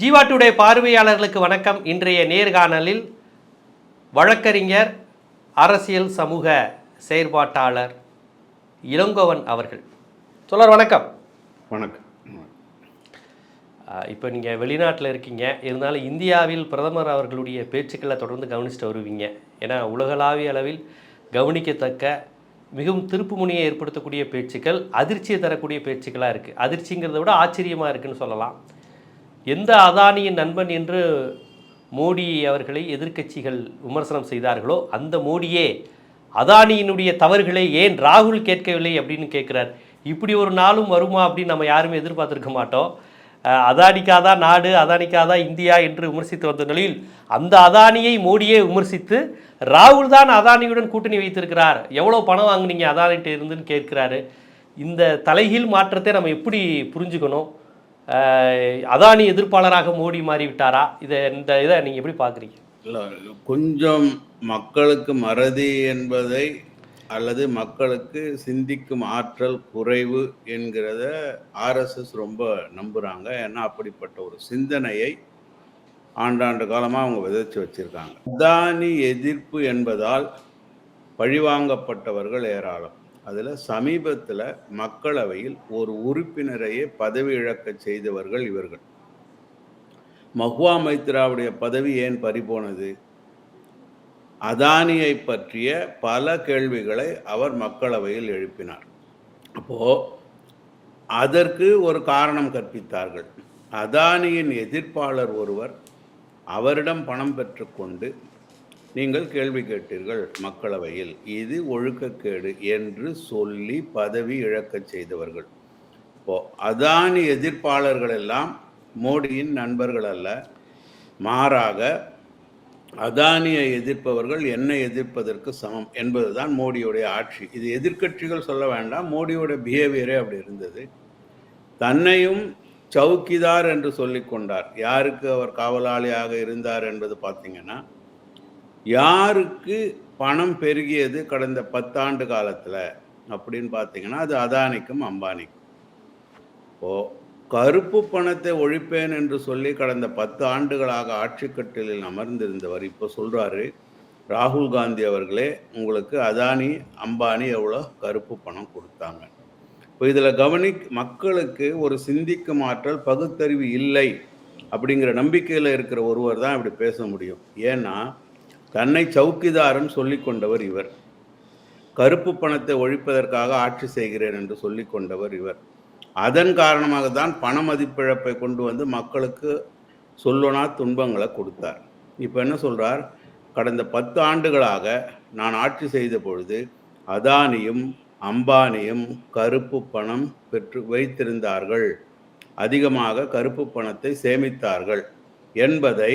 Jeeva today பார்வையாளர்களுக்கு வணக்கம். இன்றைய நேர்காணலில் வழக்கறிஞர் அரசியல் சமூக செயற்பாட்டாளர் இளங்கோவன் அவர்கள். சொல்றார் வணக்கம். வணக்கம். இப்போ நீங்கள் வெளிநாட்டில் இருக்கீங்க. இருந்தாலும் இந்தியாவில் பிரதமர் அவர்களுடைய பேச்சுக்களை தொடர்ந்து கவனிச்சுட்டு வருவீங்க. ஏன்னா உலகளாவிய அளவில் கவனிக்கத்தக்க மிகவும் திருப்புமுனையை ஏற்படுத்தக்கூடிய பேச்சுக்கள் அதிர்ச்சியை தரக்கூடிய பேச்சுக்களாக இருக்குது அதிர்ச்சிங்கிறத விட ஆச்சரியமாக இருக்குன்னு சொல்லலாம். எந்த அதானியின் நண்பன் என்று மோடி அவர்களை எதிர்க்கட்சிகள் விமர்சனம் செய்தார்களோ அந்த மோடியே அதானியினுடைய தவறுகளை ஏன் ராகுல் கேட்கவில்லை அப்படின்னு கேட்குறார். இப்படி ஒரு நாளும் வருமா அப்படின்னு நம்ம யாருமே எதிர்பார்த்துருக்க மாட்டோம். அதானிக்காதா நாடு அதானிக்காதா இந்தியா என்று விமர்சித்து வந்த நிலையில் அந்த அதானியை மோடியே விமர்சித்து ராகுல் தான் அதானியுடன் கூட்டணி வைத்திருக்கிறார். எவ்வளோ பணம் வாங்குனீங்க அதானிகிட்ட இருந்துன்னு கேட்கிறாரு. இந்த தலைகீழ் மாற்றத்தை நம்ம எப்படி புரிஞ்சுக்கணும்? அதானி எதிர்ப்பாளராக மோடி மாறிவிட்டாரா? இதை இந்த இதை நீங்கள் எப்படி பார்க்குறீங்க? இல்லை கொஞ்சம் மக்களுக்கு மறதி என்பதை அல்லது மக்களுக்கு சிந்திக்கும் ஆற்றல் குறைவு என்கிறத ஆர்எஸ்எஸ் ரொம்ப நம்புகிறாங்க ஏன்னா அப்படிப்பட்ட ஒரு சிந்தனையை ஆண்டாண்டு காலமாக அவங்க விதைச்சு வச்சிருக்காங்க. அதானி எதிர்ப்பு என்பதால் பழிவாங்கப்பட்டவர்கள் ஏராளம். அதில் சமீபத்தில் மக்களவையில் ஒரு உறுப்பினரையே பதவி இழக்கச் செய்தவர்கள் இவர்கள். மஹுவா மைத்ராவுடைய பதவி ஏன் பறிபோனது? அதானியை பற்றிய பல கேள்விகளை அவர் மக்களவையில் எழுப்பினார். அப்போது அதற்கு ஒரு காரணம் கற்பித்தார்கள். அதானியின் எதிர்ப்பாளர் ஒருவர் அவரிடம் பணம் பெற்றுக்கொண்டு நீங்கள் கேள்வி கேட்டீர்கள் மக்களவையில். இது ஒழுக்கக்கேடு என்று சொல்லி பதவி இழக்கச் செய்தவர்கள். இப்போ அதானி எதிர்ப்பாளர்கள் எல்லாம் மோடியின் நண்பர்கள் அல்ல. மாறாக அதானியை எதிர்ப்பவர்கள் என்னை எதிர்ப்பதற்கு சமம் என்பதுதான் மோடியுடைய ஆட்சி. இது எதிர்க்கட்சிகள் சொல்ல வேண்டாம் மோடியோட பிஹேவியரே அப்படி இருந்தது. தன்னையும் சவுக்கிதார் என்று சொல்லிக் கொண்டார். யாருக்கு அவர் காவலாளியாக இருந்தார் என்பது பார்த்தீங்கன்னா யாருக்கு பணம் பெருகியது கடந்த பத்தாண்டு காலத்தில்? அப்படின்னு பார்த்தீங்கன்னா அது அதானிக்கும் அம்பானிக்கும். இப்போ கருப்பு பணத்தை ஒழிப்பேன் என்று சொல்லி கடந்த பத்து ஆண்டுகளாக ஆட்சி அமர்ந்திருந்தவர் இப்போ சொல்கிறாரு ராகுல் காந்தி அவர்களே உங்களுக்கு அதானி அம்பானி எவ்வளோ கருப்பு பணம் கொடுத்தாங்க. இப்போ இதில் கவனி மக்களுக்கு ஒரு சிந்திக்கும் ஆற்றல் பகுத்தறிவு இல்லை அப்படிங்கிற நம்பிக்கையில் இருக்கிற ஒருவர் தான் இப்படி பேச முடியும். ஏன்னா தன்னை சவுக்கிதாரன் சொல்லி கொண்டவர் இவர். கருப்பு பணத்தை ஒழிப்பதற்காக ஆட்சி செய்கிறேன் என்று சொல்லி கொண்டவர் இவர். அதன் காரணமாக தான் பண மதிப்பிழப்பை கொண்டு வந்து மக்களுக்கு சொல்லனா துன்பங்களை கொடுத்தார். இப்போ என்ன சொல்கிறார் கடந்த பத்து ஆண்டுகளாக நான் ஆட்சி செய்த பொழுது அதானியும் அம்பானியும் கருப்பு பணம் பெற்று வைத்திருந்தார்கள். அதிகமாக கருப்பு பணத்தை சேமித்தார்கள் என்பதை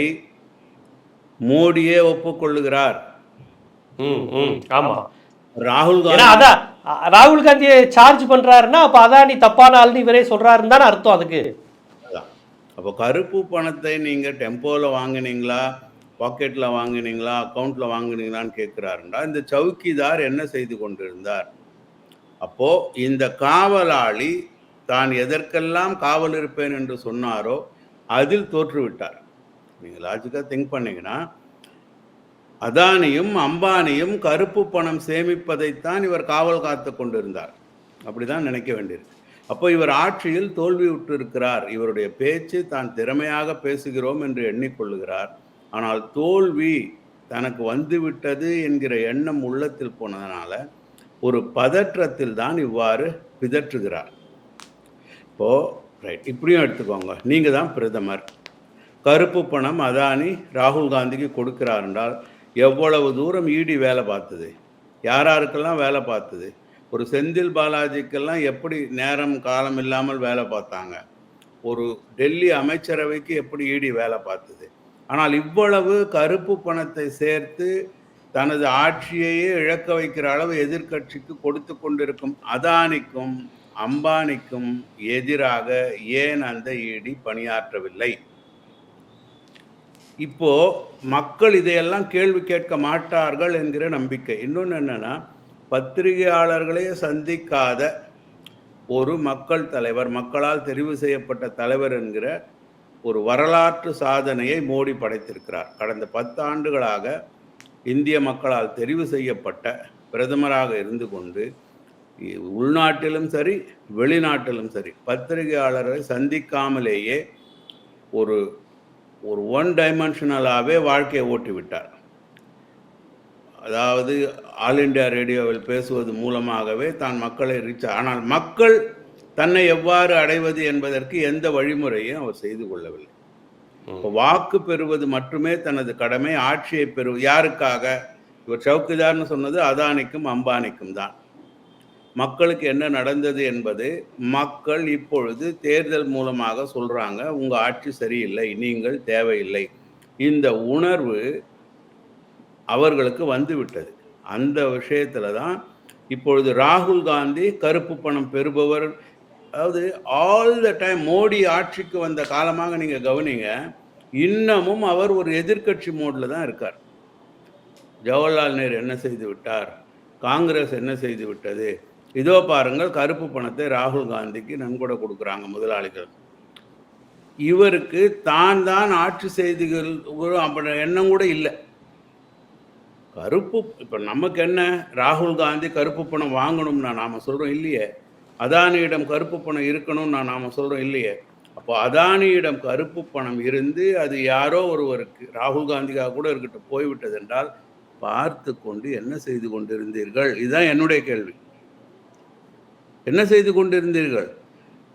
மோடியே ஒப்புக்கொள்ளுகிறார். ம் ம் ஆமாம் ராகுல் காந்தி அதான் ராகுல் காந்தியை சார்ஜ் பண்றாருன்னா அப்ப அதானி தப்பான ஆள்னு இவரே சொல்றாருன்னு தானே அர்த்தம் அதுக்கு. அப்போ கருப்பு பணத்தை நீங்கள் டெம்போவில் வாங்குனீங்களா பாக்கெட்டில் வாங்குனீங்களா அக்கௌண்ட்டில் வாங்குனீங்களான்னு கேட்குறாருண்டா இந்த சவுக்கிதார் என்ன செய்து கொண்டிருந்தார்? அப்போ இந்த காவலாளி தான் எதற்கெல்லாம் காவல் இருப்பேன் என்று சொன்னாரோ அதில் தோற்றுவிட்டார். நீங்கள் லாஜிக்காக திங்க் பண்ணீங்கன்னா அதானியும் அம்பானியும் கருப்பு பணம் சேமிப்பதைத்தான் இவர் காவல் காத்து கொண்டிருந்தார். அப்படிதான் நினைக்க வேண்டியிருக்கு. அப்போ இவர் ஆட்சியில் தோல்வி இருக்கிறார் இவருடைய பேச்சு தான் திறமையாக பேசுகிறோம் என்று எண்ணிக்கொள்ளுகிறார். ஆனால் தோல்வி தனக்கு வந்துவிட்டது என்கிற எண்ணம் உள்ளத்தில் போனதுனால ஒரு பதற்றத்தில் தான் இவ்வாறு பிதற்றுகிறார். இப்போது ரைட் இப்படியும் எடுத்துக்கோங்க. நீங்கள் தான் பிரதமர். கருப்பு பணம் அதானி ராகுல் காந்திக்கு கொடுக்கிறார் என்றால் எவ்வளவு தூரம் ஈடி வேலை பார்த்தது? யாராருக்கெல்லாம் வேலை பார்த்தது? ஒரு செந்தில் பாலாஜிக்கெல்லாம் எப்படி நேரம் காலம் இல்லாமல் வேலை பார்த்தாங்க? ஒரு டெல்லி அமைச்சரவைக்கு எப்படி ஈடி வேலை பார்த்தது? ஆனால் இவ்வளவு கருப்பு பணத்தை சேர்த்து தனது ஆட்சியையே இழக்க வைக்கிற அளவு எதிர்க்கட்சிக்கு கொடுத்து கொண்டிருக்கும் அதானிக்கும் அம்பானிக்கும் எதிராக ஏன் அந்த ஈடி பணியாற்றவில்லை? இப்போ மக்கள் இதையெல்லாம் கேள்வி கேட்க மாட்டார்கள் என்கிற நம்பிக்கை. இன்னொன்று என்னன்னா பத்திரிகையாளர்களையே சந்திக்காத ஒரு மக்கள் தலைவர் மக்களால் தெரிவு செய்யப்பட்ட தலைவர் என்கிற ஒரு வரலாற்று சாதனையை மோடி படைத்திருக்கிறார். கடந்த பத்து ஆண்டுகளாக இந்திய மக்களால் தெரிவு செய்யப்பட்ட பிரதமராக இருந்து கொண்டு உள்நாட்டிலும் சரி வெளிநாட்டிலும் சரி பத்திரிகையாளரை சந்திக்காமலேயே ஒரு ஒரு ஒன் டைமென்ஷனலாகவே வாழ்க்கையை ஓட்டி விட்டார் அதாவது ஆல் இந்தியா ரேடியோவில் பேசுவது மூலமாகவே தான் மக்களை ரீச் ஆனால் மக்கள் தன்னை எவ்வாறு அடைவது என்பதற்கு எந்த வழிமுறையும் அவர் செய்து கொள்ளவில்லை. இப்போ வாக்கு பெறுவது மட்டுமே தனது கடமை ஆட்சியை பெறு யாருக்காக? இவர் சவுக்கிதார்னு சொன்னது அதானிக்கும் அம்பானிக்கும் தான். மக்களுக்கு என்ன நடந்தது என்பது மக்கள் இப்பொழுது தேர்தல் மூலமாக சொல்கிறாங்க உங்கள் ஆட்சி சரியில்லை நீங்கள் தேவையில்லை. இந்த உணர்வு அவர்களுக்கு வந்துவிட்டது. அந்த விஷயத்தில் தான் இப்பொழுது ராகுல் காந்தி கருப்பு பணம் பெறுபவர். அதாவது ஆல் த டைம் மோடி ஆட்சிக்கு வந்த காலமாக நீங்கள் கவனிங்க இன்னமும் அவர் ஒரு எதிர்க்கட்சி மோடில் தான் இருக்கார். ஜவஹர்லால் நேரு என்ன செய்து விட்டார்? காங்கிரஸ் என்ன செய்து விட்டது? இதோ பாருங்கள் கருப்பு பணத்தை ராகுல் காந்திக்கு நன்கொடை கொடுக்குறாங்க முதலாளிகள். இவருக்கு தான் தான் ஆட்சி செய்திகள் அப்படி எண்ணம் கூட இல்லை. கருப்பு இப்போ நமக்கு என்ன? ராகுல் காந்தி கருப்பு பணம் வாங்கணும்னா நாம் சொல்கிறோம் இல்லையே. அதானியிடம் கருப்பு பணம் இருக்கணும்னா நாம் சொல்கிறோம் இல்லையே. அப்போ அதானியிடம் கருப்பு பணம் இருந்து அது யாரோ ஒருவருக்கு ராகுல் காந்திக்காக கூட இருக்கட்டும் போய்விட்டது என்றால் பார்த்து கொண்டு என்ன செய்து கொண்டிருந்தீர்கள்? இதுதான் என்னுடைய கேள்வி. என்ன செய்து கொண்டிருந்தீர்கள்?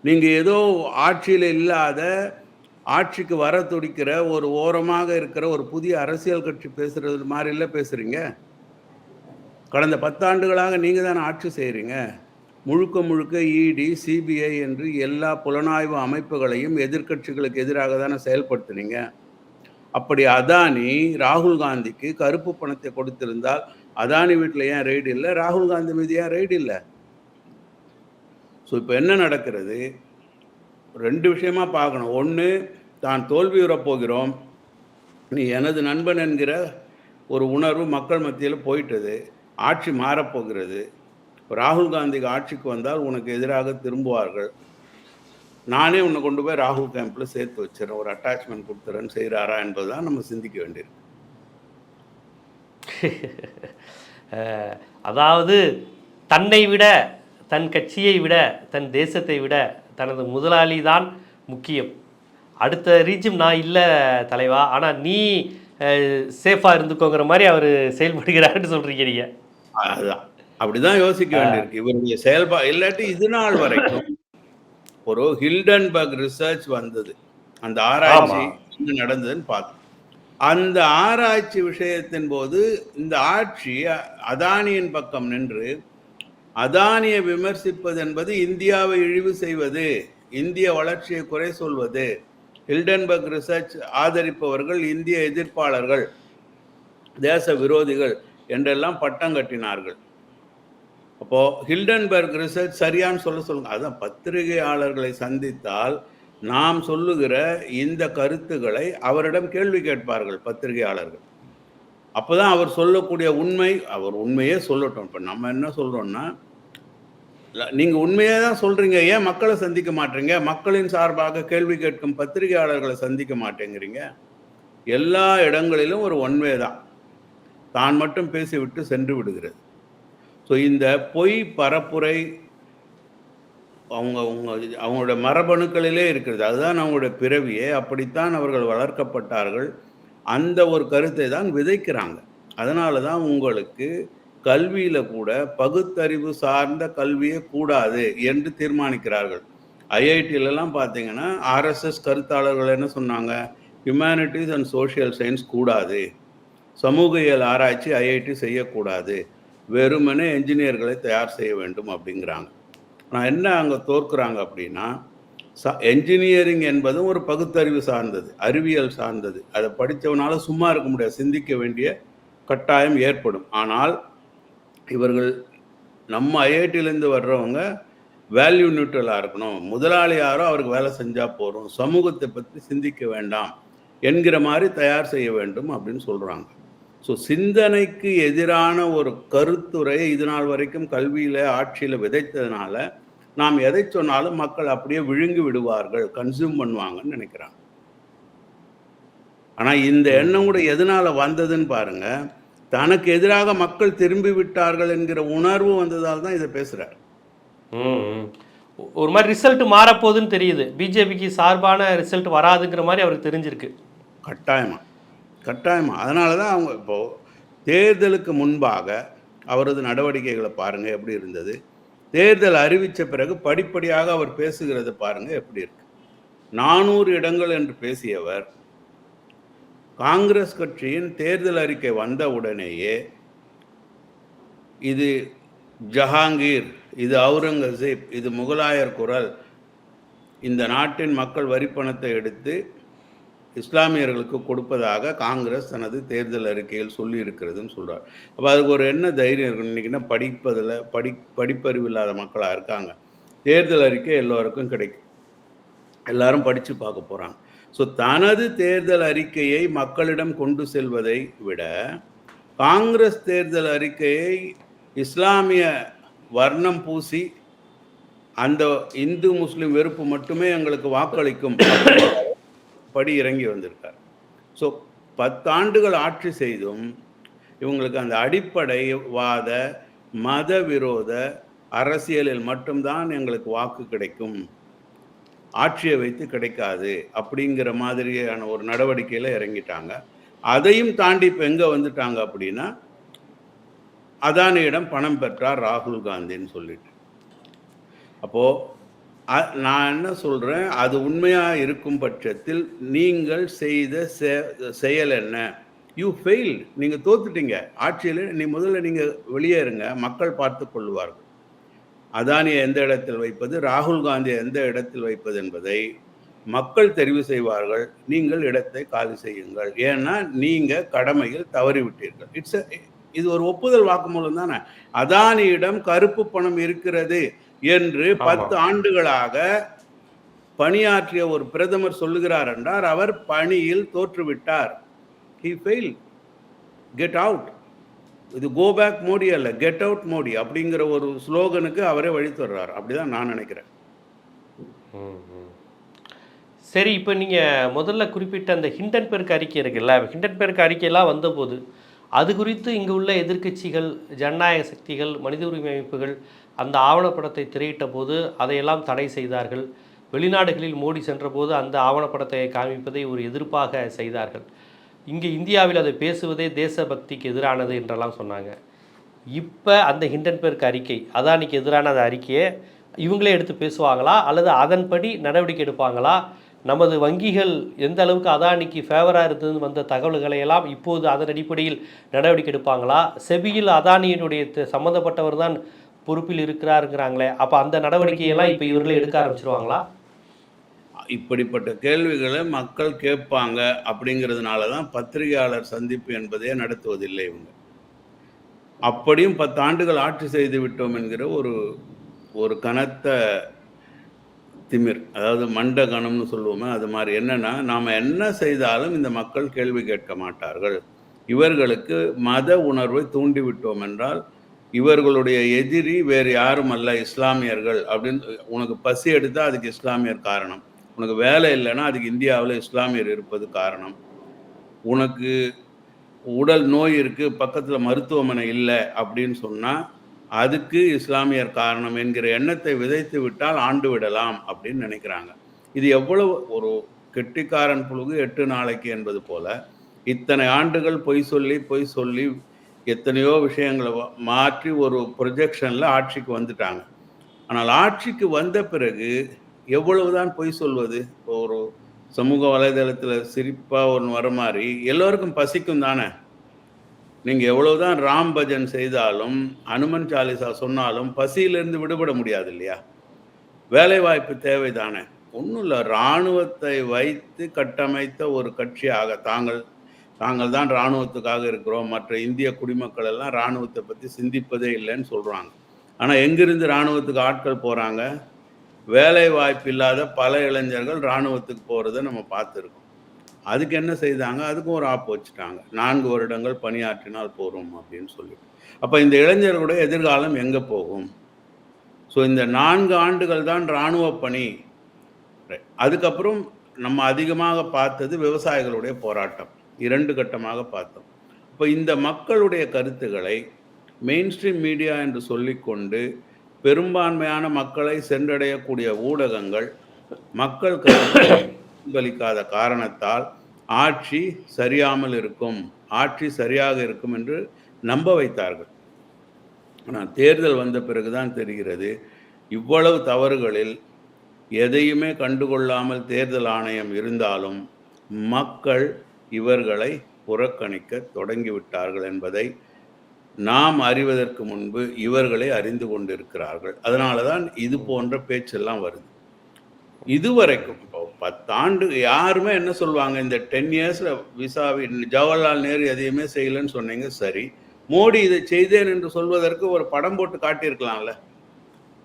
நீங்கள் ஏதோ ஆட்சியில் இல்லாத ஆட்சிக்கு வர துடிக்கிற ஒரு ஓரமாக இருக்கிற ஒரு புதிய அரசியல் கட்சி பேசுகிறது மாதிரி இல்லை கடந்த பத்தாண்டுகளாக நீங்கள் தானே ஆட்சி செய்கிறீங்க முழுக்க முழுக்க இடி சிபிஐ என்று எல்லா புலனாய்வு அமைப்புகளையும் எதிர்க்கட்சிகளுக்கு எதிராக தானே செயல்படுத்துனீங்க. அப்படி அதானி ராகுல் காந்திக்கு கருப்பு பணத்தை கொடுத்திருந்தால் அதானி வீட்டில் ஏன் ரெய்டு இல்லை? ராகுல் காந்தி மீது ஏன் ரெய்டு இல்லை? ஸோ இப்போ என்ன நடக்கிறது? ரெண்டு விஷயமா பார்க்கணும். ஒன்று தான் தோல்வியுறப் போகிறோம் நீ எனது நண்பன் என்கிற ஒரு உணர்வு மக்கள் மத்தியில் போயிட்டது. ஆட்சி மாறப்போகிறது. ராகுல் காந்திக்கு ஆட்சிக்கு வந்தால் உனக்கு எதிராக திரும்புவார்கள். நானே உன்னை கொண்டு போய் ராகுல் கேம்பில் சேர்த்து வச்சிடறேன். ஒரு அட்டாச்மெண்ட் கொடுத்துறேன்னு செய்கிறாரா என்பதுதான் நம்ம சிந்திக்க வேண்டியிருக்கு. அதாவது தன்னை விட தன் கட்சியை விட தன் தேசத்தை விட தனது முதலாளி தான் முக்கியம். அடுத்த ரீஜும் நான் இல்லை தலைவா ஆனால் நீ சேஃபாக இருந்துக்கோங்கிற மாதிரி அவர் செயல்படுகிறாருன்னு சொல்கிறீங்க நீங்கள் அதுதான். அப்படிதான் யோசிக்க வேண்டியிருக்கு. இவருடைய செயல்பா இல்லாட்டி இது நாள் வரைக்கும் ஒரு ஹில்டன்பர்க் ரிசர்ச் வந்தது. அந்த ஆராய்ச்சி. என்ன நடந்ததுன்னு பார்த்தோம் அந்த ஆராய்ச்சி விஷயத்தின் போது இந்த ஆட்சி அதானியின் பக்கம் நின்று அதானியை விமர்சிப்பது என்பது இந்தியாவை இழிவு செய்வது இந்திய வளர்ச்சியை குறை சொல்வது. ஹில்டன்பர்க் ரிசர்ச் ஆதரிப்பவர்கள் இந்திய எதிர்ப்பாளர்கள் தேச விரோதிகள் என்றெல்லாம் பட்டம் கட்டினார்கள். அப்போ ஹில்டன்பர்க் ரிசர்ச் சரியான்னு சொல்ல சொல்லுங்க. அதான் பத்திரிகையாளர்களை சந்தித்தால் நாம் சொல்லுகிற இந்த கருத்துக்களை அவரிடம் கேள்வி கேட்பார்கள் பத்திரிகையாளர்கள். அப்போதான் அவர் சொல்லக்கூடிய உண்மை அவர் உண்மையே சொல்லட்டும். இப்போ நம்ம என்ன சொல்கிறோன்னா இல்ல, நீங்க உண்மையே தான் சொல்றீங்க. ஏன் மக்களை சந்திக்க மாட்டீங்க? மக்களின் சார்பாக கேள்வி கேட்கும் பத்திரிகையாளர்களை சந்திக்க மாட்டேங்கிறீங்க? எல்லா இடங்களிலும் ஒரு ஒன்வே தான். தான் மட்டும் பேசிவிட்டு சென்று விடுகிறது. ஸோ இந்த பொய் பரப்புரை அவங்க அவங்க அவங்களோட மரபணுக்களிலே இருக்கிறது. அதுதான் அவங்களுடைய பிறவியே. அப்படித்தான் அவர்கள் வளர்க்கப்பட்டார்கள். அந்த ஒரு கருத்தை தான் விதைக்கிறாங்க. அதனால தான் உங்களுக்கு கல்வியில கூட பகுத்தறிவு சார்ந்த கல்வியே கூடாது என்று தீர்மானிக்கிறார்கள். ஐஐடியிலலாம் பார்த்தீங்கன்னா ஆர்எஸ்எஸ் கருத்தாளர்கள் என்ன சொன்னாங்க? ஹியூமனிட்டிஸ் அண்ட் சோஷியல் சயின்ஸ் கூடாது. சமூகியல் ஆராய்ச்சி ஐஐடி செய்யக்கூடாது. வெறுமனே என்ஜினியர்களை தயார் செய்ய வேண்டும் அப்படிங்கிறாங்க. ஆனால் என்ன அங்கே தோற்கிறாங்க அப்படின்னா ச என்ஜினியரிங் என்பதும் ஒரு பகுத்தறிவு சார்ந்தது அறிவியல் சார்ந்தது. அதை படித்தவனால சும்மா இருக்க முடியாது சிந்திக்க வேண்டிய கட்டாயம் ஏற்படும். ஆனால் இவர்கள் நம்ம ஐஐடியிலேருந்து வர்றவங்க வேல்யூ நியூட்ரலாக இருக்கணும். முதலாளி யாரோ அவருக்கு வேலை செஞ்சால் போகிறோம் சமூகத்தை பற்றி சிந்திக்க வேண்டாம். என்கிற மாதிரி தயார் செய்ய வேண்டும் அப்படின்னு சொல்கிறாங்க ஸோ சிந்தனைக்கு எதிரான ஒரு கருத்துரையை இது நாள் வரைக்கும் கல்வியில் ஆட்சியில் விதைத்ததுனால நாம் எதை சொன்னாலும் மக்கள் அப்படியே விழுங்கி விடுவார்கள் கன்சியூம் பண்ணுவாங்கன்னு நினைக்கிறாங்க. ஆனால் இந்த எண்ணம் கூட எதனால் வந்ததுன்னு பாருங்கள் தனக்கு எதிராக மக்கள் திரும்பி விட்டார்கள் என்கிற உணர்வு வந்ததால் தான் இதை ம். ஒரு மாதிரி ரிசல்ட் மாறப்போகுதுன்னு தெரியுது. பிஜேபிக்கு சார்பான ரிசல்ட் வராதுங்கிற மாதிரி அவருக்கு தெரிஞ்சிருக்கு. கட்டாயமா. கட்டாயமா. அதனால தான் அவங்க இப்போ தேர்தலுக்கு முன்பாக அவரது நடவடிக்கைகளை பாருங்க எப்படி இருந்தது. தேர்தல் அறிவித்த பிறகு படிப்படியாக அவர் பேசுகிறத பாருங்க எப்படி இருக்கு. நானூறு இடங்கள் என்று பேசியவர் காங்கிரஸ் கட்சியின் தேர்தல் அறிக்கை வந்த உடனேயே இது ஜஹாங்கீர் இது அவுரங்கசீப் இது முகலாயர் குரல் இந்த நாட்டின் மக்கள் வரிப்பணத்தை எடுத்து இஸ்லாமியர்களுக்கு கொடுப்பதாக காங்கிரஸ் தனது தேர்தல் அறிக்கையில் சொல்லி இருக்கிறதுன்னு அப்போ அதுக்கு ஒரு என்ன தைரியம் இருக்கு இன்றைக்கினா படிப்பதில் படி படிப்பறிவு இல்லாத மக்களாக இருக்காங்க. தேர்தல் அறிக்கை எல்லோருக்கும் கிடைக்கும். எல்லாரும் படித்து பார்க்க போகிறாங்க ஸோ தனது தேர்தல் அறிக்கையை மக்களிடம் கொண்டு செல்வதை விட காங்கிரஸ் தேர்தல் அறிக்கையை இஸ்லாமிய வர்ணம் பூசி அந்த இந்து முஸ்லிம் வெறுப்பு மட்டுமே எங்களுக்கு வாக்களிக்கும் படி இறங்கி வந்திருக்கார். ஸோ பத்தாண்டுகள் ஆட்சி செய்தும் இவங்களுக்கு அந்த அடிப்படைவாத மத விரோத அரசியலில் மட்டும்தான் எங்களுக்கு வாக்கு கிடைக்கும். ஆட்சியை வைத்து கிடைக்காது அப்படிங்கிற மாதிரியான ஒரு நடவடிக்கையில் இறங்கிட்டாங்க. அதையும் தாண்டி இப்போ எங்கே வந்துட்டாங்க அப்படின்னா அதானியிடம் பணம் பெற்றார் ராகுல் காந்தின்னு சொல்லிட்டு. அப்போது நான் என்ன சொல்கிறேன் அது உண்மையாக இருக்கும் பட்சத்தில் நீங்கள் செய்த செ- செயல் என்ன? யூ ஃபெயில் நீங்கள் தோத்துட்டீங்க. ஆட்சியில் நீ முதல்ல நீங்கள் வெளியேறுங்க. மக்கள் பார்த்து கொள்வார்கள். அதானியை எந்த இடத்தில் வைப்பது? ராகுல் காந்தியை எந்த இடத்தில் வைப்பது என்பதை மக்கள் தெரிவு செய்வார்கள். நீங்கள் இடத்தை காலி செய்யுங்கள். ஏன்னா நீங்கள் கடமையில் தவறிவிட்டீர்கள். இட்ஸ் இது ஒரு ஒப்புதல் வாக்குமூலம் தானே? அதானியிடம் கருப்பு பணம் இருக்கிறது என்று. பத்து ஆண்டுகளாக பணியாற்றிய ஒரு பிரதமர் சொல்லுகிறார் என்றார். அவர் பணியில் தோற்றுவிட்டார். ஹி ஃபெயில் கெட் அவுட் இது கோ பேக் மோடி அல்ல கெட் அவுட் மோடி அப்படிங்கிற ஒரு ஸ்லோகனுக்கு அவரே வழி தர்றார். அப்படிதான் நான் நினைக்கிறேன். சரி இப்போ நீங்கள் முதல்ல குறிப்பிட்ட அந்த ஹிண்டன்பெர்க் அறிக்கை இருக்குல்ல ஹிண்டன்பெர்க் அறிக்கையெல்லாம் வந்தபோது அது குறித்து இங்கு உள்ள எதிர்க்கட்சிகள் ஜனநாயக சக்திகள் மனித உரிமை அமைப்புகள் அந்த ஆவணப்படத்தை திரையிட்ட போது அதையெல்லாம் தடை செய்தார்கள். வெளிநாடுகளில் மோடி சென்றபோது அந்த ஆவணப்படத்தை காமிப்பதை ஒரு எதிர்ப்பாக செய்தார்கள். இங்கே இந்தியாவில் அதை பேசுவதே தேசபக்திக்கு எதிரானது என்றெல்லாம் சொன்னாங்க. இப்போ அந்த ஹிண்டன்பெர்க் அறிக்கை அதானிக்கு எதிரான அந்த அறிக்கையை இவங்களே எடுத்து பேசுவாங்களா? அல்லது அதன்படி நடவடிக்கை எடுப்பாங்களா? நமது வங்கிகள் எந்த அளவுக்கு அதானிக்கு ஃபேவராக இருந்ததுன்னு வந்த தகவல்களை எல்லாம் இப்போது அதன் அடிப்படையில் நடவடிக்கை எடுப்பாங்களா? செபியில் அதானியினுடைய சம்மந்தப்பட்டவர் தான் பொறுப்பில் இருக்கிறாருங்கிறாங்களே அப்போ அந்த நடவடிக்கையெல்லாம் இப்போ இவர்களே எடுக்க ஆரம்பிச்சிருவாங்களா? இப்படிப்பட்ட கேள்விகளை மக்கள் கேட்பாங்க அப்படிங்கிறதுனால தான் பத்திரிகையாளர் சந்திப்பு என்பதே நடத்துவதில்லை இவங்க. அப்படியும் பத்து ஆண்டுகள் ஆட்சி செய்து விட்டோம் என்கிற ஒரு ஒரு கனத்த திமிர் அதாவது மண்ட கணம்னு சொல்லுவோமே அது மாதிரி என்னென்னா நாம் என்ன செய்தாலும் இந்த மக்கள் கேள்வி கேட்க மாட்டார்கள். இவர்களுக்கு மத உணர்வை தூண்டிவிட்டோம் என்றால் இவர்களுடைய எதிரி வேறு யாரும் அல்ல இஸ்லாமியர்கள் அப்படின்னு உனக்கு பசி எடுத்தால் அதுக்கு இஸ்லாமியர் காரணம். உனக்கு வேலை இல்லைன்னா அதுக்கு இந்தியாவில் இஸ்லாமியர் இருப்பது காரணம். உனக்கு உடல் நோய் இருக்குது பக்கத்தில் மருத்துவமனை இல்லை அப்படின்னு சொன்னால் அதுக்கு இஸ்லாமியர் காரணம் என்கிற எண்ணத்தை விதைத்து விட்டால் ஆண்டு விடலாம் அப்படின்னு நினைக்கிறாங்க. இது எவ்வளவு ஒரு கெட்டிக்காரன் புழுகு எட்டு நாளைக்கு என்பது போல இத்தனை ஆண்டுகள் பொய் சொல்லி பொய் சொல்லி எத்தனையோ விஷயங்களை மாற்றி ஒரு ப்ரொஜெக்ஷனில் ஆட்சிக்கு வந்துட்டாங்க. ஆனால் ஆட்சிக்கு வந்த பிறகு எவ்வளவுதான் பொய் சொல்வது இப்போ ஒரு சமூக வலைதளத்தில் சிரிப்பாக ஒன்று வர மாதிரி எல்லோருக்கும் பசிக்கும் தானே? நீங்கள் எவ்வளவுதான் ராம் பஜன் செய்தாலும் அனுமன் சாலிசா சொன்னாலும் பசியிலிருந்து விடுபட முடியாது இல்லையா? வேலைவாய்ப்பு தேவை தானே? ஒன்றும் இல்லை இராணுவத்தை வைத்து கட்டமைத்த ஒரு கட்சியாக தாங்கள் தாங்கள் தான் இராணுவத்துக்காக இருக்கிறோம். மற்ற இந்திய குடிமக்கள் எல்லாம் இராணுவத்தை பற்றி சிந்திப்பதே இல்லைன்னு சொல்கிறாங்க ஆனால் எங்கிருந்து இராணுவத்துக்கு ஆட்கள் போகிறாங்க வேலை வாய்ப்பு இல்லாத பல இளைஞர்கள் இராணுவத்துக்கு போகிறத நம்ம பார்த்துருக்கோம். அதுக்கு என்ன செய்தாங்க? அதுக்கும் ஒரு ஆப் வச்சுட்டாங்க. நான்கு வருடங்கள் பணியாற்றினால் போகிறோம் அப்படின்னு சொல்லிட்டு. அப்போ இந்த இளைஞர்களுடைய எதிர்காலம் எங்கே போகும்? ஸோ இந்த நான்கு ஆண்டுகள் தான் இராணுவ பணி. அதுக்கப்புறம் நம்ம அதிகமாக பார்த்தது விவசாயிகளுடைய போராட்டம். இரண்டு கட்டமாக பார்த்தோம். இப்போ இந்த மக்களுடைய கருத்துக்களை மெயின் ஸ்ட்ரீம் மீடியா என்று சொல்லிக்கொண்டு பெரும்பான்மையான மக்களை சென்றடையக்கூடிய ஊடகங்கள் மக்கள் கருத்தளிக்காத காரணத்தால் ஆட்சி சரியாமல் இருக்கும் ஆட்சி சரியாக இருக்கும் என்று நம்ப வைத்தார்கள். ஆனால் தேர்தல் வந்த பிறகுதான் தெரிகிறது இவ்வளவு தவறுகளில் எதையுமே கண்டுகொள்ளாமல் தேர்தல் ஆணையம் இருந்தாலும் மக்கள் இவர்களை புறக்கணிக்க தொடங்கிவிட்டார்கள் என்பதை நாம் அறிவதற்கு முன்பு இவர்களை அறிந்து கொண்டிருக்கிறார்கள். அதனால தான் இது போன்ற பேச்செல்லாம் வருது. இதுவரைக்கும் இப்போ பத்தாண்டு யாருமே என்ன சொல்லுவாங்க இந்த டென் இயர்ஸில் விசாவி ஜவஹர்லால் நேரு எதையுமே செய்யலைன்னு சொன்னீங்க சரி. மோடி இதை செய்தேன் என்று சொல்வதற்கு ஒரு படம் போட்டு காட்டியிருக்கலாம்ல.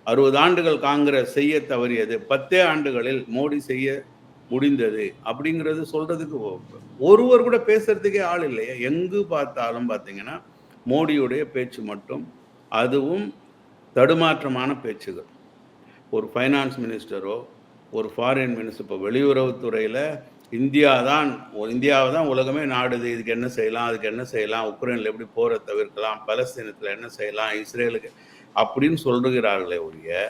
அறுபது ஆண்டுகள் காங்கிரஸ் செய்ய தவறியது பத்தே ஆண்டுகளில் மோடி செய்ய முடிந்தது அப்படிங்கிறது சொல்றதுக்கு ஒருவர் கூட பேசுறதுக்கே ஆள் இல்லையே. எங்கு பார்த்தாலும் பார்த்தீங்கன்னா மோடியுடைய பேச்சு மட்டும் அதுவும் தடுமாற்றமான பேச்சுகள். ஒரு ஃபைனான்ஸ் மினிஸ்டரோ ஒரு ஃபாரின் மினிஸ்டர் இப்போ வெளியுறவுத்துறையில் இந்தியா தான் இந்தியாவை தான் உலகமே நாடுது. இதுக்கு என்ன செய்யலாம் அதுக்கு என்ன செய்யலாம் உக்ரைனில் எப்படி போரை தவிர்க்கலாம் பலஸ்தீனத்தில் என்ன செய்யலாம் இஸ்ரேலுக்கு அப்படின்னு சொல்லுகிறார்களே ஒழிய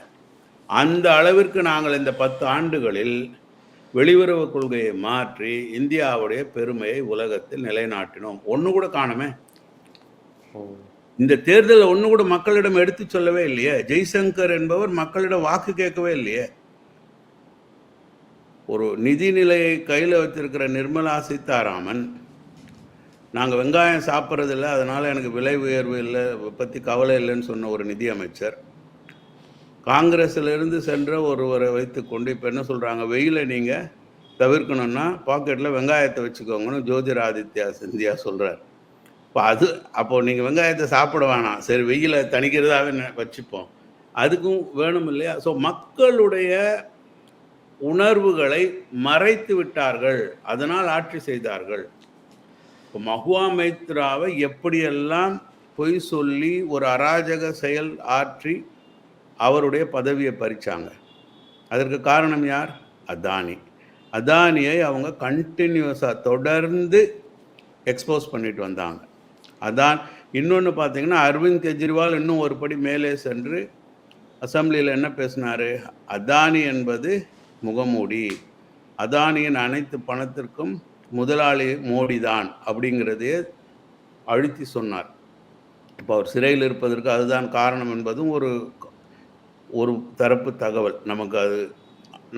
அந்த அளவிற்கு நாங்கள் இந்த பத்து ஆண்டுகளில் வெளியுறவு கொள்கையை மாற்றி இந்தியாவுடைய பெருமையை உலகத்தில் நிலைநாட்டினோம். ஒன்று கூட காணுமே. இந்த தேர்தலில் ஒன்று கூட மக்களிடம் எடுத்து சொல்லவே இல்லையே. ஜெய்சங்கர் என்பவர் மக்களிடம் வாக்கு கேட்கவே இல்லையே. ஒரு நிதிநிலையை கையில் வச்சிருக்கிற நிர்மலா சீதாராமன் நாங்கள் வெங்காயம் சாப்பிட்றதில்ல அதனால் எனக்கு விலை உயர்வு இல்லை பற்றி கவலை இல்லைன்னு சொன்ன ஒரு நிதியமைச்சர் காங்கிரஸிலிருந்து சென்ற ஒருவரை வைத்துக்கொண்டு இப்போ என்ன சொல்கிறாங்க வெயிலை நீங்கள் தவிர்க்கணும்னா பாக்கெட்டில் வெங்காயத்தை வச்சுக்கோங்கன்னு ஜோதிராதித்யா சிந்தியா சொல்கிறார் இப்போ அது அப்போது நீங்கள் வெங்காயத்தை சாப்பிட வேணாம். சரி வெயிலை தணிக்கிறதாவே வச்சுப்போம். அதுக்கும் வேணும் இல்லையா? ஸோ மக்களுடைய உணர்வுகளை மறைத்து விட்டார்கள். அதனால் ஆட்சி செய்தார்கள். இப்போ மஹுவா மைத்ராவை எப்படியெல்லாம் பொய் சொல்லி ஒரு அராஜக செயல் ஆற்றி அவருடைய பதவியை பறித்தாங்க அதற்கு காரணம் யார்? அதானி. அதானியை அவங்க கண்டினியூஸாக தொடர்ந்து எக்ஸ்போஸ் பண்ணிட்டு வந்தாங்க. அதான் இன்னொன்று பார்த்தீங்கன்னா அரவிந்த் கெஜ்ரிவால் இன்னும் ஒரு படி மேலே சென்று அசம்பிளியில் என்ன பேசினார்? அதானி என்பது முகமூடி. அதானியின் அனைத்து பணத்திற்கும் முதலாளி மோடி தான் அப்படிங்கிறதையே அழுத்தி சொன்னார். இப்போ அவர் சிறையில் இருப்பதற்கு அதுதான் காரணம் என்பதும் ஒரு ஒரு தரப்பு தகவல். நமக்கு அது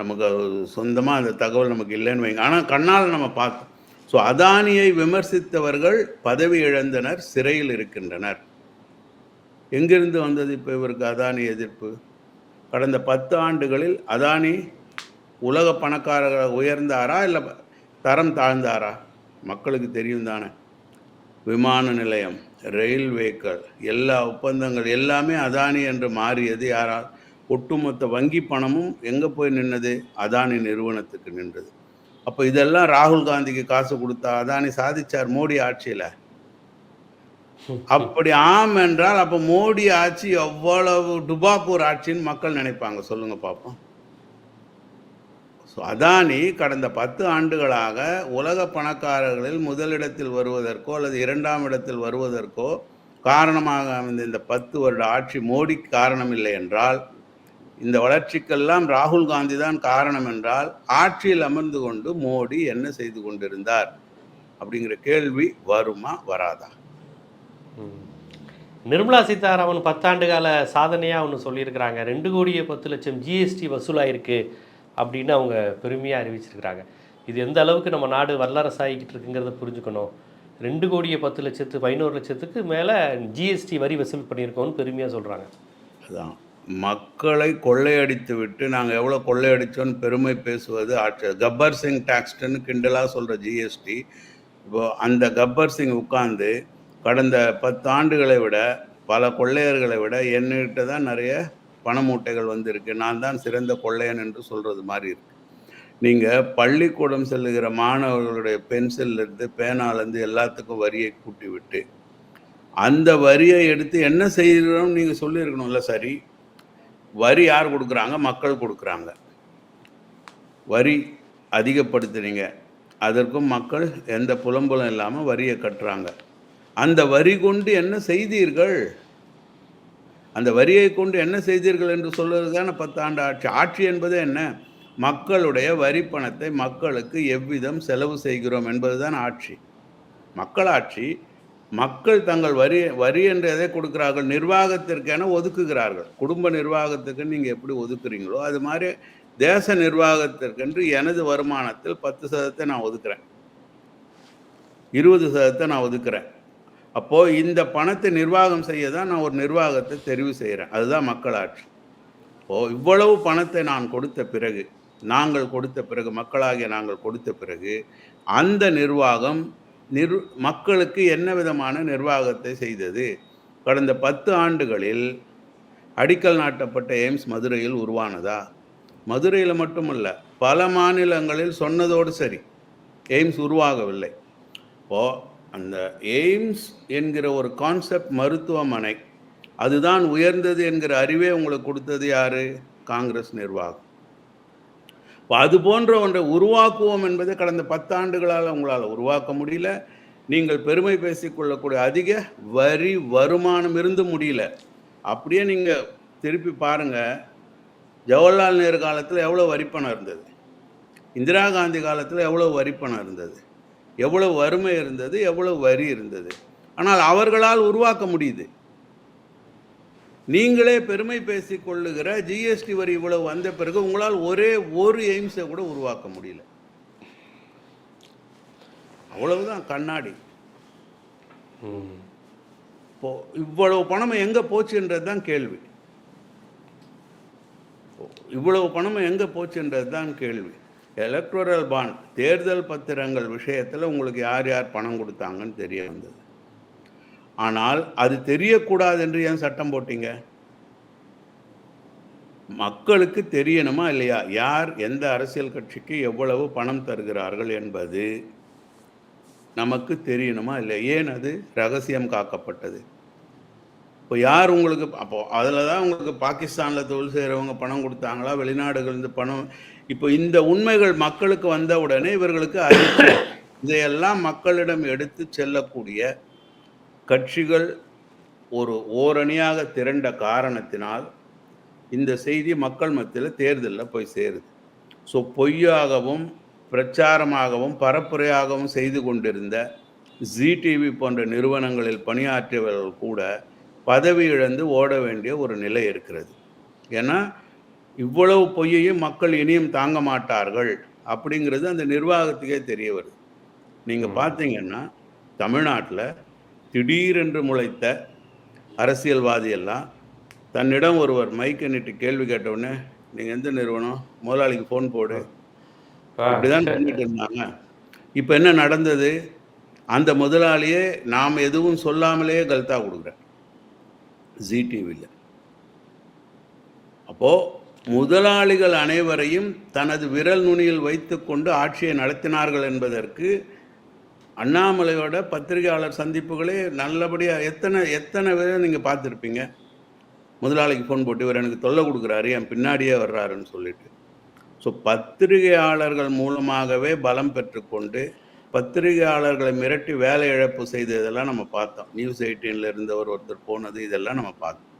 நமக்கு சொந்தமாக அந்த தகவல் நமக்கு இல்லைன்னு வைங்க. ஆனால் கண்ணால் நம்ம பார்த்தோம். ஸோ அதானியை விமர்சித்தவர்கள் பதவி இழந்தனர் சிறையில் இருக்கின்றனர். எங்கிருந்து வந்தது இப்போ இவருக்கு அதானி எதிர்ப்பு? கடந்த பத்து ஆண்டுகளில் அதானி உலக பணக்காரர்களாக உயர்ந்தாரா இல்லை தரம் தாழ்ந்தாரா? மக்களுக்கு தெரியும் தானே. விமான நிலையம் ரயில்வேக்கள் எல்லா ஒப்பந்தங்கள் எல்லாமே அதானி என்று மாறியது யாரால் ஒட்டுமொத்த வங்கி பணமும் எங்கே போய் நின்னது? அதானி நிறுவனத்துக்கு நின்றது. அப்போ இதெல்லாம் ராகுல் காந்திக்கு காசு கொடுத்தா அதானி சாதிச்சார் மோடி ஆட்சியில்? அப்படி ஆம் என்றால் அப்போ மோடி ஆட்சி எவ்வளவு டுபாக்கூர் ஆட்சின்னு மக்கள் நினைப்பாங்க. சொல்லுங்க பார்ப்போம் ஸோ அதானி கடந்த பத்து ஆண்டுகளாக உலக பணக்காரர்களில் முதலிடத்தில் வருவதற்கோ அல்லது இரண்டாம் இடத்தில் வருவதற்கோ காரணமாக அமைந்த இந்த பத்து வருட ஆட்சி மோடி காரணம் இல்லை என்றால் இந்த வளர்ச்சிக்கெல்லாம் ராகுல் காந்தி தான் காரணம் என்றால் ஆட்சியில் அமர்ந்து கொண்டு மோடி என்ன செய்து கொண்டிருந்தார் அப்படிங்கிற கேள்வி வருமா வராதா. நிர்மலா சீதாராமன் பத்தாண்டு கால சாதனையாக ஒன்று சொல்லியிருக்கிறாங்க. ரெண்டு கோடியே பத்து லட்சம் ஜிஎஸ்டி வசூலாயிருக்கு அப்படின்னு அவங்க பெருமையாக அறிவிச்சிருக்கிறாங்க. இது எந்த அளவுக்கு நம்ம நாடு வல்லரசாகிக்கிட்டு இருக்குங்கிறத புரிஞ்சுக்கணும். ரெண்டு கோடியே பத்து லட்சத்து பதினோரு லட்சத்துக்கு மேலே ஜிஎஸ்டி வரி வசூல் பண்ணியிருக்கோம்னு பெருமையாக சொல்கிறாங்க அதான். மக்களை கொள்ளையடித்து விட்டு நாங்கள் எவ்வளோ கொள்ளையடிச்சோன்னு பெருமை பேசுவது ஆட்சி கப்பர் சிங் டாக்ஸ்டுன்னு கிண்டலாக சொல்கிற ஜிஎஸ்டி இப்போ அந்த கப்பர் சிங் உட்கார்ந்து கடந்த பத்து ஆண்டுகளை விட பல கொள்ளையர்களை விட என்கிட்ட தான் நிறைய பண மூட்டைகள் வந்திருக்கு. நான் தான் சிறந்த கொள்ளையன் என்று சொல்கிறது மாதிரி இருக்கு. நீங்கள் பள்ளிக்கூடம் செல்லுகிற மாணவர்களுடைய பென்சில்லேருந்து பேனாலேருந்து எல்லாத்துக்கும் வரியை கூட்டி விட்டு அந்த வரியை எடுத்து என்ன செய்கிறோம் நீங்கள் சொல்லியிருக்கணும்ல சரி? வரி யார் கொடுக்குறாங்க? மக்கள் கொடுக்குறாங்க. வரி அதிகப்படுத்துனீங்க அதற்கும் மக்கள் எந்த புலம்பலும் இல்லாமல் வரியை கட்டுறாங்க. அந்த வரி கொண்டு என்ன செய்தீர்கள்? அந்த வரியை கொண்டு என்ன செய்தீர்கள் என்று சொல்வது தானே பத்தாண்டு ஆட்சி. ஆட்சி என்பது என்ன? மக்களுடைய வரி பணத்தை மக்களுக்கு எவ்விதம் செலவு செய்கிறோம் என்பதுதான் ஆட்சி. மக்களாட்சி மக்கள் தங்கள் வரி வரி என்று எதை கொடுக்குறார்கள்? நிர்வாகத்திற்கென ஒதுக்குகிறார்கள். குடும்ப நிர்வாகத்துக்கு நீங்கள் எப்படி ஒதுக்குறீங்களோ அது மாதிரி தேச நிர்வாகத்திற்கென்று எனது வருமானத்தில் பத்து சதத்தை நான் ஒதுக்குறேன். இருபது சதத்தை நான் ஒதுக்குறேன். அப்போது இந்த பணத்தை நிர்வாகம் செய்ய தான் நான் ஒரு நிர்வாகத்தை தெரிவு செய்கிறேன். அதுதான் மக்களாட்சி இப்போது இவ்வளவு பணத்தை நான் கொடுத்த பிறகு நாங்கள் கொடுத்த பிறகு மக்களாகிய நாங்கள் கொடுத்த பிறகு அந்த நிர்வாகம் நிர் மக்களுக்கு என்ன விதமான நிர்வாகத்தை செய்தது? கடந்த பத்து ஆண்டுகளில் அடிக்கல் நாட்டப்பட்ட எய்ம்ஸ் மதுரையில் உருவானதா? மதுரையில் மட்டுமல்ல பல மாநிலங்களில் சொன்னதோடு சரி எய்ம்ஸ் உருவாகவில்லை. இப்போது அந்த எய்ம்ஸ் என்கிற ஒரு கான்செப்ட் மருத்துவமனை அதுதான் உயர்ந்தது என்கிற அறிவே உங்களுக்கு கொடுத்தது யாரு? காங்கிரஸ் நிர்வாகம். அது போன்ற ஒன்றை உருவாக்குவோம் என்பதை கடந்த பத்தாண்டுகளால் உங்களால் உருவாக்க முடியல. நீங்கள் பெருமை பேசிக்கொள்ளக்கூடிய அதிக வரி வருமானம் இருந்து முடியல. அப்படியே நீங்கள் திருப்பி பாருங்க. ஜவஹர்லால் நேரு காலத்தில் எவ்வளோ வரிப்பணம் இருந்தது? இந்திரா காந்தி காலத்தில் எவ்வளோ வரிப்பணம் இருந்தது? எவ்வளோ வறுமை இருந்தது? எவ்வளோ வரி இருந்தது? ஆனால் அவர்களால் உருவாக்க முடியுது. நீங்களே பெருமை பேசி கொள்ளுகிற ஜிஎஸ்டி வரி இவ்வளவு வந்த பிறகு உங்களால் ஒரே ஒரு எய்ம்ஸை கூட உருவாக்க முடியல. அவ்வளவுதான் கண்ணாடி. இப்போ இவ்வளவு பணம் எங்கே போச்சுன்றது தான் கேள்வி. இவ்வளவு பணம் எங்கே போச்சுன்றது தான் கேள்வி. எலக்ட்ரல் பாண்ட் தேர்தல் பத்திரங்கள் விஷயத்தில் உங்களுக்கு யார் யார் பணம் கொடுத்தாங்கன்னு தெரிய வந்தது. ஆனால் அது தெரியக்கூடாது என்று ஏன் சட்டம் போட்டீங்க? மக்களுக்கு தெரியணுமா இல்லையா? யார் எந்த அரசியல் கட்சிக்கு எவ்வளவு பணம் தருகிறார்கள் என்பது நமக்கு தெரியணுமா இல்லையா? ஏன் அது ரகசியம் காக்கப்பட்டது? இப்போ யார் உங்களுக்கு அப்போ அதில் தான் உங்களுக்கு பாகிஸ்தானில் தொழில் செய்கிறவங்க பணம் கொடுத்தாங்களா? வெளிநாடுகள்ந்து பணம் இப்போ இந்த உண்மைகள் மக்களுக்கு வந்த உடனே இவர்களுக்கு அறிவு. இதையெல்லாம் மக்களிடம் எடுத்து செல்லக்கூடிய கட்சிகள் ஒரு ஓரணியாக திரண்ட காரணத்தினால் இந்த செய்தி மக்கள் மத்தியில் தேர்தலில் போய் சேருது. ஸோ பொய்யாகவும் பிரச்சாரமாகவும் பரப்புரையாகவும் செய்து கொண்டிருந்த ஜி டிவி போன்ற நிறுவனங்களில் பணியாற்றியவர்கள் கூட பதவி இழந்து ஓட வேண்டிய ஒரு நிலை இருக்கிறது. ஏன்னா இவ்வளவு பொய்யையும் மக்கள் இனியும் தாங்க மாட்டார்கள் அப்படிங்கிறது அந்த நிர்வாகத்துக்கே தெரிய வருது. நீங்கள் பார்த்தீங்கன்னா தமிழ்நாட்டில் திடீரென்று முளைத்த அரசியல்வாதி எல்லாம் தன்னிடம் ஒருவர் மைக்கை நீட்டி கேள்வி கேட்ட உடனே நீங்கள் எந்த நிறுவனம்? முதலாளிக்கு ஃபோன் போடு. அப்படிதான் பண்ணிட்டு இருந்தாங்க. இப்போ என்ன நடந்தது? அந்த முதலாளியே நாம் எதுவும் சொல்லாமலேயே கல்தா கொடுக்குறார். ஜி டிவியில் அப்போ முதலாளிகள் அனைவரையும் தனது விரல் நுனியில் வைத்துக்கொண்டு ஆட்சியை நடத்தினார்கள் என்பதற்கு அண்ணாமலையோட பத்திரிகையாளர் சந்திப்புகளே நல்லபடியாக எத்தனை எத்தனை பேரை நீங்கள் பார்த்துருப்பீங்க? முதலாளிக்கு ஃபோன் போட்டு இவர் எனக்கு தொல்லை கொடுக்குறாரு என் பின்னாடியே வர்றாருன்னு சொல்லிட்டு. ஸோ பத்திரிகையாளர்கள் மூலமாகவே பலம் பெற்றுக்கொண்டு பத்திரிகையாளர்களை மிரட்டி வேலை இழப்பு செய்ததெல்லாம் நம்ம பார்த்தோம். நியூஸ் எயிட்டீனில் இருந்தவர் ஒருத்தர் போனது இதெல்லாம் நம்ம பார்த்தோம்.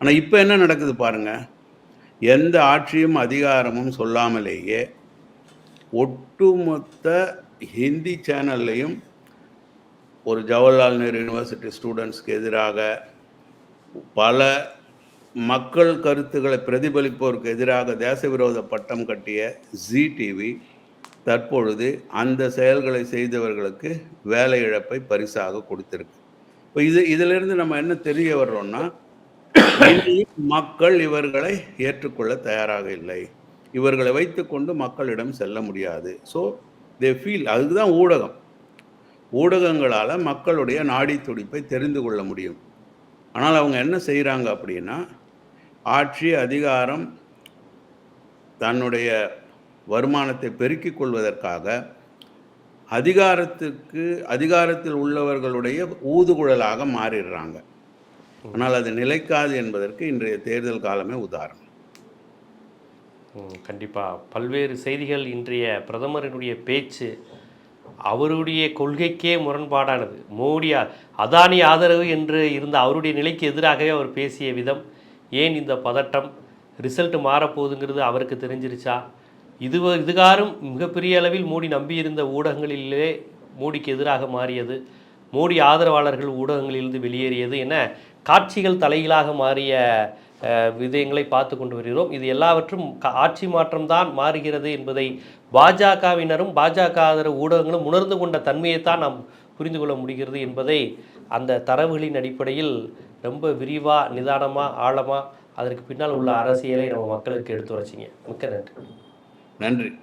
ஆனால் இப்போ என்ன நடக்குது பாருங்க. எந்த ஆட்சியும் அதிகாரமும் சொல்லாமலேயே ஒட்டுமொத்த ஹிந்தி சேனல்லையும் ஒரு ஜவஹர்லால் நேரு யூனிவர்சிட்டி ஸ்டூடெண்ட்ஸ்க்கு எதிராக பல மக்கள் கருத்துக்களை பிரதிபலிப்போருக்கு எதிராக தேச விரோத பட்டம் கட்டிய ஜி டிவி தற்பொழுது அந்த செயல்களை செய்தவர்களுக்கு வேலை இழப்பை பரிசாக கொடுத்திருக்கு. இப்போ இது இதிலிருந்து நம்ம என்ன தெரிய வர்றோம்னா மக்கள் இவர்களை ஏற்றுக்கொள்ள தயாராக இல்லை. இவர்களை வைத்துக்கொண்டு மக்களிடம் செல்ல முடியாது. ஸோ தே ஃபீல் அதுக்கு தான் ஊடகம். ஊடகங்களால் மக்களுடைய நாடி துடிப்பை தெரிந்து கொள்ள முடியும். ஆனால் அவங்க என்ன செய்கிறாங்க அப்படின்னா ஆட்சி அதிகாரம் தன்னுடைய வருமானத்தை பெருக்கிக் கொள்வதற்காக அதிகாரத்துக்கு அதிகாரத்தில் உள்ளவர்களுடைய ஊதுகுழலாக மாறிடுறாங்க. ஆனால் அது நிலைக்காது என்பதற்கு இன்றைய தேர்தல் காலமே உதாரணம். கண்டிப்பாக பல்வேறு செய்திகள் இன்றைய பிரதமரினுடைய பேச்சு அவருடைய கொள்கைக்கே முரண்பாடானது. மோடி அதானி ஆதரவு என்று இருந்த அவருடைய நிலைக்கு எதிராகவே அவர் பேசிய விதம் ஏன் இந்த பதட்டம்? ரிசல்ட் மாறப்போகுதுங்கிறது அவருக்கு தெரிஞ்சிருச்சா? இது இதுகாரும் மிகப்பெரிய அளவில் மோடி நம்பியிருந்த ஊடகங்களிலே மோடிக்கு எதிராக மாறியது. மோடி ஆதரவாளர்கள் ஊடகங்களிலிருந்து வெளியேறியது என காட்சிகள் தலைகளாக மாறிய விதயங்களை பார்த்து கொண்டு வருகிறோம். இது எல்லாவற்றும் க- ஆட்சி மாற்றம்தான் மாறுகிறது என்பதை பாஜகவினரும் பாஜக ஆதரவு ஊடகங்களும் உணர்ந்து கொண்ட தன்மையைத்தான் நாம் புரிந்து கொள்ள முடிகிறது என்பதை அந்த தரவுகளின் அடிப்படையில் ரொம்ப விரிவாக நிதானமாக ஆழமாக அதற்கு பின்னால் உள்ள அரசியலை நம்ம மக்களுக்கு எடுத்து வச்சிங்க மிக்க நன்றி. நன்றி.